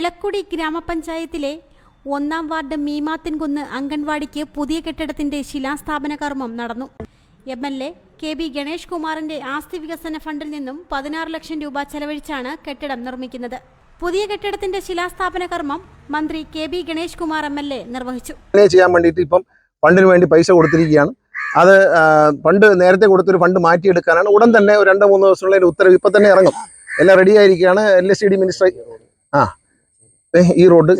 വിളക്കുടി ഗ്രാമപഞ്ചായത്തിലെ ഒന്നാം വാർഡ് മീമാത്തിൻകുന്ന് അംഗൻവാടിക്ക് പുതിയ കെട്ടിടത്തിന്റെ ശിലാസ്ഥാപന കർമ്മം നടന്നു. M L A K B Ganesh കുമാറിന്റെ ആസ്തി വികസന ഫണ്ടിൽ നിന്നും പതിനാറ് ലക്ഷം രൂപ ചെലവഴിച്ചാണ് കെട്ടിടം നിർമ്മിക്കുന്നത്. പുതിയ കെട്ടിടത്തിന്റെ ശിലാസ്ഥാപന കർമ്മം മന്ത്രി K B Ganesh Kumar M L A നിർവഹിച്ചു. ചെയ്യാൻ വേണ്ടിയിട്ട് ഇപ്പം ഫണ്ടിന് വേണ്ടി പൈസ കൊടുത്തിരിക്കുകയാണ്. അത് ഫണ്ട് നേരത്തെ കൊടുത്തൊരു ഫണ്ട് മാറ്റിയെടുക്കാനാണ്. ഉടൻ തന്നെ രണ്ട് മൂന്ന് ഒരു ഉത്തരവ് ഇപ്പം തന്നെ ഇറങ്ങും. എല്ലാം റെഡി ആയിരിക്കുകയാണ്. എൽ എസ് ഡി മിനിസ്റ്റർ ആ. ഈ റോഡ്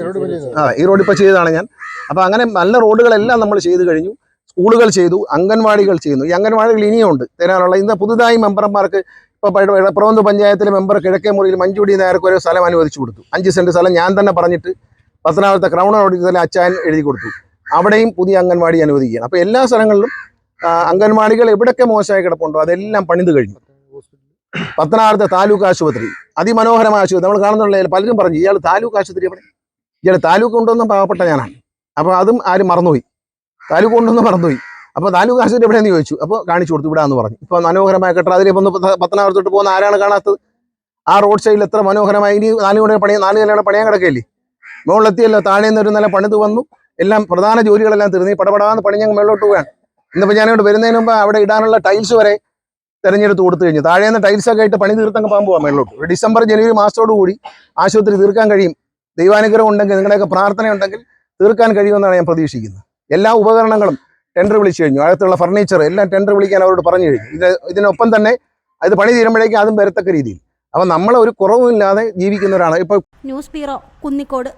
ആ ഈ റോഡ് ഇപ്പോൾ ചെയ്തതാണ് ഞാൻ. അപ്പോൾ അങ്ങനെ നല്ല റോഡുകളെല്ലാം നമ്മൾ ചെയ്തു കഴിഞ്ഞു. സ്കൂളുകൾ ചെയ്തു അംഗൻവാടികൾ ചെയ്യുന്നു. ഈ അംഗൻവാടികൾ ഇനിയും ഉണ്ട് തരാനുള്ള. ഇന്ന് പുതുതായി മെമ്പർമാർക്ക് ഇപ്പോൾ പ്രബന്ധ പഞ്ചായത്തിലെ മെമ്പർ കിഴക്കേ മുറിയിൽ മഞ്ചുടി നേർക്ക് ഒരു സ്ഥലം അനുവദിച്ചു കൊടുത്തു. അഞ്ച് സെന്റ് സ്ഥലം ഞാൻ തന്നെ പറഞ്ഞിട്ട് പത്തനാപുരത്തെ ക്രൗൺ ഓഡിറ്റോറിയത്തിലെ അച്ചായൻ എഴുതി കൊടുത്തു. അവിടെയും പുതിയ അംഗൻവാടി അനുവദിക്കുകയാണ്. അപ്പോൾ എല്ലാ സ്ഥലങ്ങളിലും അംഗൻവാടികൾ എവിടെയൊക്കെ മോശമായി കിടപ്പുണ്ടോ അതെല്ലാം പണിത് കഴിഞ്ഞു. പത്തനാപുരത്തെ താലൂക്ക് ആശുപത്രി. അതിമനോഹരമായ ആശുപത്രി. നമ്മൾ കാണുന്നുള്ള പലരും പറഞ്ഞു ഇയാൾ താലൂക്ക് ആശുപത്രി എവിടെ? ഇയാൾ താലൂക്ക് കൊണ്ടുവന്ന പാവപ്പെട്ട ഞാനാണ്. അപ്പോൾ അതും ആരും മറന്നുപോയി. താലൂക്ക് കൊണ്ടുവന്ന് മറന്നുപോയി. അപ്പോൾ താലൂക്ക് ആശുപത്രി എവിടെയെന്ന് ചോദിച്ചു. അപ്പോൾ കാണിച്ചു കൊടുത്തു ഇവിടെ എന്ന് പറഞ്ഞു. ഇപ്പോൾ മനോഹരമായ കെട്ടിടം. അതിൽ ഒന്ന് പത്തനാപുരത്തോട്ട് പോകുന്ന ആരാണ് കാണാത്തത്? ആ റോഡ് സൈഡിൽ എത്ര മനോഹരമായി ഇനി നാല് കൂടെ പണി നാല് നിലയുടെ പണിയാൻ കിടക്കയില്ലേ? മുകളിലെത്തിയല്ലോ താഴെ നിന്ന് ഒരു നില പണിത് വന്നു. എല്ലാം പ്രധാന ജോലികളെല്ലാം തീർന്നു. പടപടാന്ന് പണി ഞങ്ങൾ മേളിലോട്ട് പോവുകയാണ്. ഇന്നിപ്പോൾ ഞാനിവിടെ വരുന്നതിന് മുമ്പ് അവിടെ ഇടാനുള്ള ടൈൽസ് വരെ തെരഞ്ഞെടുത്ത് കൊടുത്തു കഴിഞ്ഞു. താഴെ നിന്ന് ടൈൽസ് ഒക്കെ ആയിട്ട് പണി തീർത്തങ്ങ് പോകാൻ പോകാം മേളിലോട്ട്. ഡിസംബർ ജനുവരി മാസത്തോടു കൂടി ആശുപത്രി തീർക്കാൻ കഴിയും. ദൈവാനുഗ്രഹം ഉണ്ടെങ്കിൽ നിങ്ങളുടെയൊക്കെ പ്രാർത്ഥന ഉണ്ടെങ്കിൽ തീർക്കാൻ കഴിയുമെന്നാണ് ഞാൻ പ്രതീക്ഷിക്കുന്നത്. എല്ലാ ഉപകരണങ്ങളും ടെൻഡർ വിളിച്ചു കഴിഞ്ഞു. അകത്തുള്ള ഫർണിച്ചർ എല്ലാം ടെൻഡർ വിളിക്കാൻ അവരോട് പറഞ്ഞു കഴിഞ്ഞു. ഇത് ഇതിനൊപ്പം തന്നെ അത് പണി തീരുമ്പോഴേക്കും അതും വരത്തക്ക രീതിയിൽ. അപ്പം നമ്മൾ ഒരു കുറവുമില്ലാതെ ജീവിക്കുന്നവരാണ്. ഇപ്പോൾ ന്യൂസ് ബ്യൂറോ കുന്നിക്കോട്.